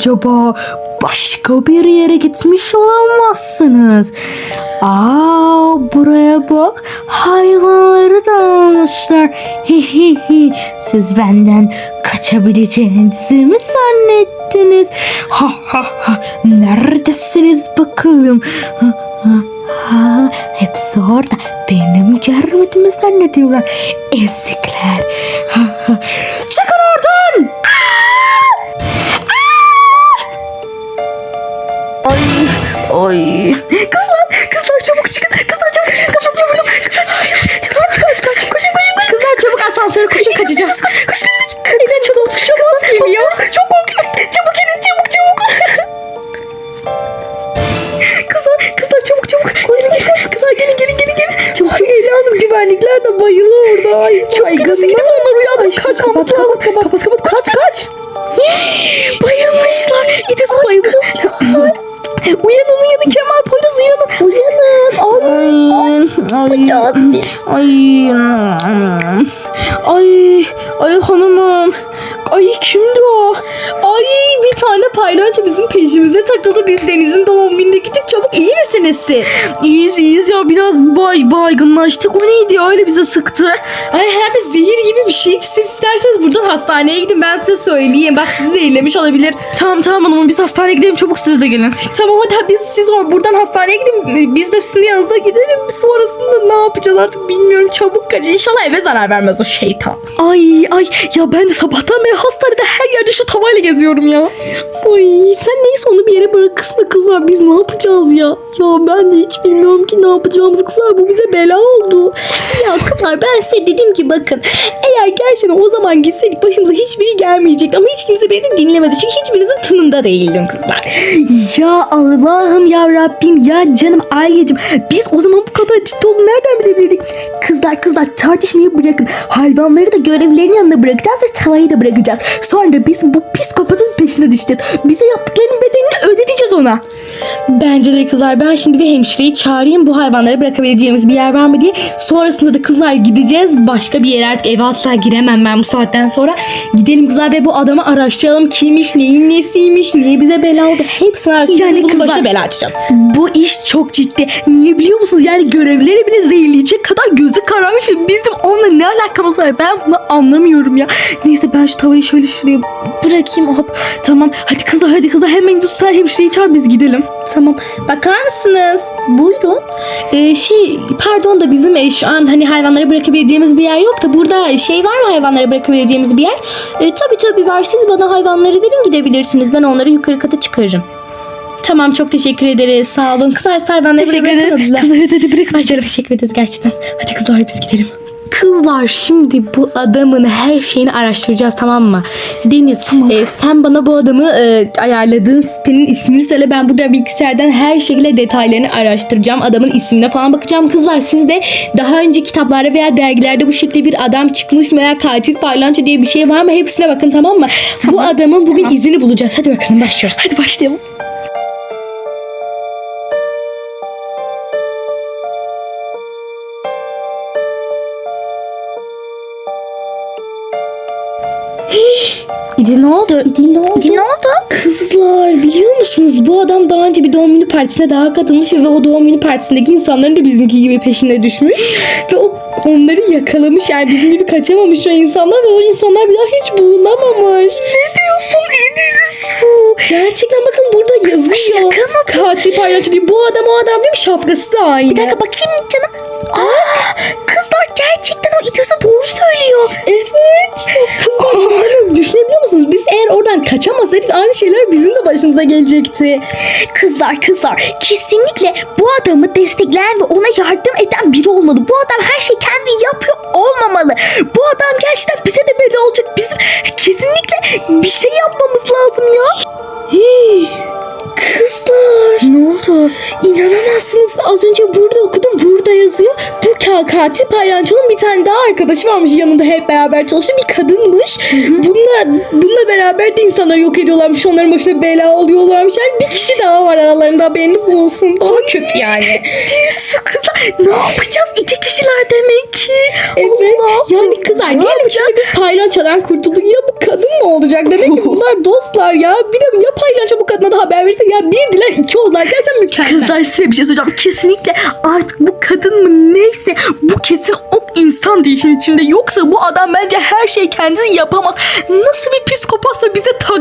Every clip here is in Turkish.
acaba? Başka bir yere gitmiş olamazsınız. Aa buraya bak. Hayvanları da almışlar. Siz benden kaçabileceğinizi mi zannettiniz? Ha ha ha. Neredesiniz bakalım? Ha, ha, ha. Hepsi orada. Benim görmediğimi zannediyorlar. Ezikler. Ha, ha. Ay. Kızlar, kızlar çabuk çıkın. Kızlar çabuk çıkın. Kafasına vurdum. Kızlar çabuk çıkın. Çabuk kaç, kaç, kaç. Koşun, koşun, koşun. Kızlar çabuk asansöre koşun kaçacağız. Koş, koş, koş, koş. Eli açalım. Çok geliyor. Çok korkuyorum. Çabuk gelin, çabuk, çabuk. kızlar, kızlar çabuk, çabuk. Gelin, gelin. Kızlar gelin, gelin, gelin, gelin. Çabuk, çabuk. Eli Hanım güvenlikler de bayılı orada. Ay, çok kızı gidip onlar uyandı. Kaçmamız lazım. Kapat, kapat, kapat. Kaç, kaç. Bayılmışlar. İdis bayılmışlar. Uyanın uyanın Kemal Poyraz uyanın. Uyanın. Ay. Ay. Yapacağız biz. Ay. Ay. Ay hanımım. Ay kimdi o? Ay bir tane paylaşçı bizim peşimize takıldı. Biz Deniz'in doğum gününe gittik. Çabuk iyi misiniz siz? İyiyiz iyiyiz ya biraz bay baygınlaştık. O neydi ya öyle bize sıktı. Ay herhalde zehir gibi bir şey. Siz isterseniz buradan hastaneye gidin ben size söyleyeyim. Bak sizi zehirlemiş olabilir. Tamam tamam hanımım biz hastaneye gidelim çabuk siz de gelin. Tamam hadi biz siz or buradan hastaneye gidin. Biz de sizin yanınıza gidelim. Sonrasında ne yapacağız artık bilmiyorum. Çabuk kaç. İnşallah eve zarar vermez o şeytan. Ay ay ya ben de sabahtan beri hastanede her yerde şu tavayla geziyorum ya. Ay sen neyse onu bir yere bırakırsın kızlar biz ne yapacağız ya? Ya ben de hiç bilmiyorum ki ne yapacağımızı kızlar bu bize bela oldu. Ya kızlar ben size dedim ki bakın eğer gerçekten o zaman gitseydik başımıza hiçbiri gelmeyecek ama hiç kimse beni dinlemedi çünkü hiçbirinizin tınında değildim kızlar. Ya Allah'ım ya Rabbim ya canım Aileciğim biz o zaman bu kadar ciddi olduğunu nereden bilebilirdik? Kızlar kızlar tartışmayı bırakın. Hayvanları da görevlilerin yanına bırakacağız ve tavayı da bırakacağız. Sonra biz bu psikopatın peşine düşeceğiz. Bize yaptıklarının bedelini ödeteceğiz ona. Bence de kızlar ben şimdi bir hemşireyi çağırayım bu hayvanları bırakabileceğimiz bir yer var mı diye. Sonrasında da kızlar gideceğiz başka bir yere artık eve asla giremem ben bu saatten sonra. Gidelim kızlar ve bu adamı araştıralım. Kimmiş, neyin nesiymiş, niye bize bela oldu hepsini araştıralım. Yani Bunun kızlar- başına bela açacağım. Bu iş çok ciddi. Niye biliyor musunuz? Yani görevlileri bile zehirleyecek kadar gözü kararmış ve bizim onunla ne alakamız var? Ben bunu anlamıyorum ya. Neyse ben şu tavayı şöyle şuraya bırakayım. Hop. Tamam. Hadi kızlar hadi kızlar hemen tutsan hemşireyi çağır biz gidelim. Tamam. Bakar mısınız? Buyurun. Ee, şey pardon da bizim e, şu an hani hayvanları bırakabileceğimiz bir yer yok da burada şey var mı hayvanları bırakabileceğimiz bir yer? E, tabii tabii var. Siz bana hayvanları verin gidebilirsiniz. Ben onları yukarı kata çıkarırım. Tamam çok teşekkür ederiz. Sağ olun. Kızlar hayvanları Teşekkür ederiz. Kızlar hadi bırak. Ay canım teşekkür ederiz gerçekten. Hadi kızlar biz gidelim. Kızlar şimdi bu adamın her şeyini araştıracağız tamam mı? Deniz e, sen bana bu adamı e, ayarladığın sitenin ismini söyle. Ben burada bilgisayardan her şekilde detaylarını araştıracağım. Adamın ismine falan bakacağım. Kızlar siz de daha önce kitaplarda veya dergilerde bu şekilde bir adam çıkmış mı veya katil parlanço diye bir şey var mı? Hepsine bakın tamam mı? Bu adamın bugün izini bulacağız. Hadi bakalım başlıyoruz. Hadi başlayalım. İdi ne oldu? İdi ne oldu? İdi ne oldu? Kızlar biliyor musunuz bu adam daha önce bir doğum günü partisine daha katılmış ve o doğum günü partisindeki insanların da bizimki gibi peşine düşmüş ve o onları yakalamış yani bizim gibi kaçamamış o insanlar ve o insanlar bir daha hiç bulunamamış. Ne diyorsun Edil Gerçekten bakın burada yazıyor. şaka mı bu? Katil paylaşıyor. Bu adam o adam değil mi? Şapkası da aynı. Bir dakika bakayım canım. Aa, kızlar gerçekten o İdris'e doğru söylüyor. Evet. Kızlar yani düşünebiliyor musunuz? Biz eğer oradan kaçamasaydık aynı şeyler bizim de başımıza gelecekti. Kızlar kızlar kesinlikle bu adamı destekleyen ve ona yardım eden biri olmalı. Bu adam her şeyi kendi yapıyor olmamalı. Bu adam gerçekten bize de böyle olacak. Bizim kesinlikle bir şey yapmamız lazım ya. Hii, Kızlar. Ne oldu? İnanamazsınız. Az önce burada okudum. Burada yazıyor. Bu ka- katil paylançonun bir tane daha arkadaşı varmış yanında hep beraber çalışan bir kadınmış. Bununla, bununla beraber de insanları yok ediyorlarmış. Onların başına bela oluyorlarmış. Yani bir kişi daha var aralarında haberiniz olsun. Daha kötü yani. Şu kızlar ne yapacağız? İki kişiler demek ki. Evet. Yani kızlar diyelim şimdi biz paylançodan kurtulduk. Ya bu kadın ne olacak? Demek ki bunlar dostlar ya. Bir ya paylanço bu kadına da haber verirse ya birdiler iki oldular. Gerçekten mükemmel. Kızlar size bir şey söyleyeceğim. Kesinlikle artık bu kadın mı neyse bu kesin o insan işin içinde. Yoksa bu adam bence her şeyi kendisi yapamaz. Nasıl bir psikopatsa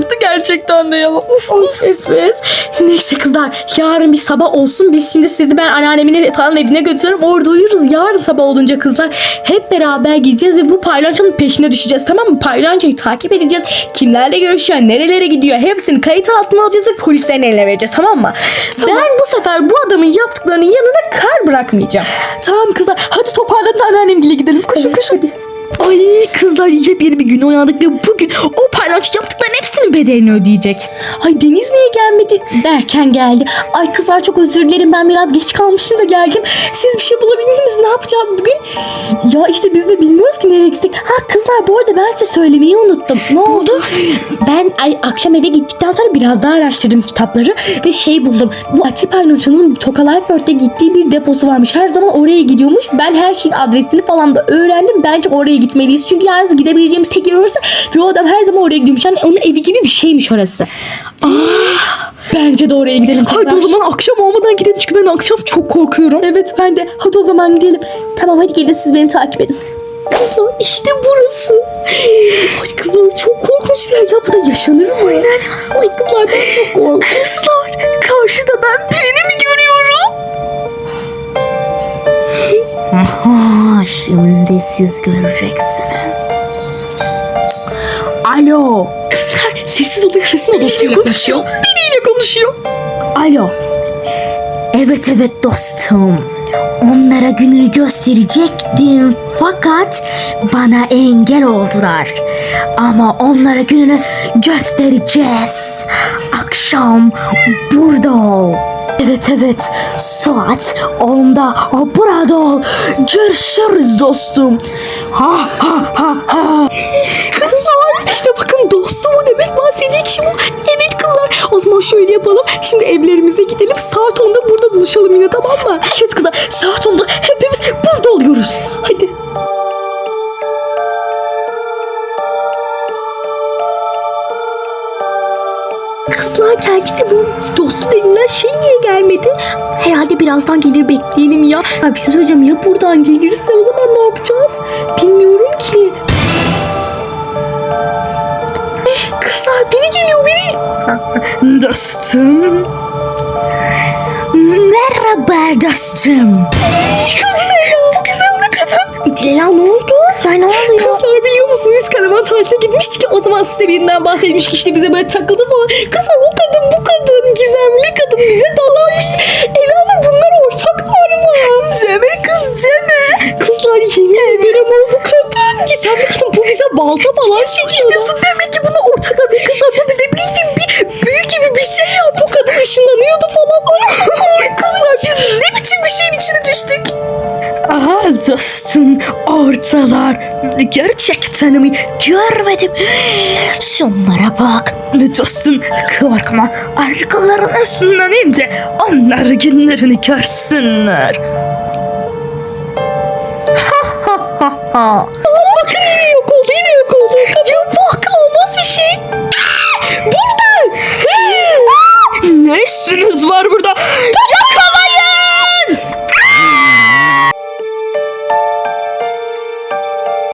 taktı gerçekten de ya. Uf uf. Evet. Neyse kızlar yarın bir sabah olsun. Biz şimdi sizi ben anneannemin falan evine götürüyorum. Orada uyuruz. Yarın sabah olunca kızlar hep beraber gideceğiz ve bu paylançonun peşine düşeceğiz. Tamam mı? Paylançoyu takip edeceğiz. Kimlerle görüşüyor, nerelere gidiyor hepsini kayıt altına alacağız ve polislerin eline vereceğiz. Tamam mı? Ben bu sefer bu adamın yaptıklarının yanında kar bırakmayacağım. Tamam kızlar hadi toparlanın anneannemgile gidelim. Koşun koşun. Hadi. Ay kızlar yepyeni bir gün uyandık ve bugün o paylaş yaptıkların hepsinin bedelini ödeyecek. Ay Deniz niye gelmedi derken geldi. Ay kızlar çok özür dilerim ben biraz geç kalmışım da geldim. Siz bir şey bulabildiniz? Ne yapacağız bugün? Ya işte biz de bilmiyoruz ki nereye gitsek. Ha kızlar bu arada ben size söylemeyi unuttum. Ne oldu? Ben ay, akşam eve gittikten sonra biraz daha araştırdım kitapları ve şey buldum. Bu Ati Paylaşan'ın Toka Lifeworth'te gittiği bir deposu varmış. Her zaman oraya gidiyormuş. Ben her şeyin adresini falan da öğrendim. Bence oraya gitmeliyiz. Çünkü yalnız gidebileceğimiz tek yer orası. Ve o adam her zaman oraya gidiyormuş. Yani onun evi gibi bir şeymiş orası. Bence de oraya gidelim kızlar. Hadi o zaman akşam olmadan gidelim çünkü ben akşam çok korkuyorum. Evet ben de. Hadi o zaman gidelim. Tamam hadi gelin siz beni takip edin. Kızlar işte burası. Ay kızlar çok korkunç bir yer. Ya burada yaşanır mı? Aynen. Ay kızlar ben çok korkuyorum. Kızlar karşıda ben birini mi görüyorum? Aha, şimdi siz göreceksiniz. Alo. Kızlar sessiz olun o dostuyla konuşuyor. Biriyle konuşuyor. Alo. Evet evet dostum. Onlara gününü gösterecektim fakat bana engel oldular. Ama onlara gününü göstereceğiz. Akşam burada ol. Evet evet saat 10'da burada ol. Görüşürüz dostum. Ha ha ha ha. Kızlar işte bakın dostu mu demek bahsettiği kişi bu. Evet kızlar o zaman şöyle yapalım. Şimdi evlerimize gidelim. Saat 10'da burada buluşalım yine tamam mı? Evet kızlar saat 10'da hepimiz burada oluyoruz. Hadi. Kızlar geldik de bu dostu denilen şey niye gelmedi? Herhalde birazdan gelir bekleyelim ya. Ay bir şey söyleyeceğim ya buradan gelirse o zaman ne yapacağız? Bilmiyorum ki. Eh, Kızlar biri geliyor biri. Dostum. Merhaba dostum. İtilela ne oldu? Sen ne oluyor? Kızlar biliyor musunuz biz karavan tatiline gitmiştik o zaman size birinden bahsetmiş ki işte bize böyle takıldı falan. Kızlar o kadın bu kadın gizemli kadın bize dalanmıştı. Elanur bunlar ortaklar mı? Ceme kız Ceme. Kızlar yemin ederim o bu kadın. Gizemli kadın bu bize balta falan çekiyordu. Demek ki buna ortaklar bir kızlar bu bize bir büyü gibi bir şey ya. Bu kadın ışınlanıyordu falan. Ay kızlar biz ne biçim bir şeyin içine düştük. Aha dostum ortalar. Gerçekten mi görmedim. Şunlara bak. Dostum korkma. Arkalarına ısınlanayım da onlar günlerini görsünler. Ha ha ha ha. Bakın yine yok oldu yine yok oldu. Ya bu akıl olmaz bir şey. Burada. Ne işiniz var burada?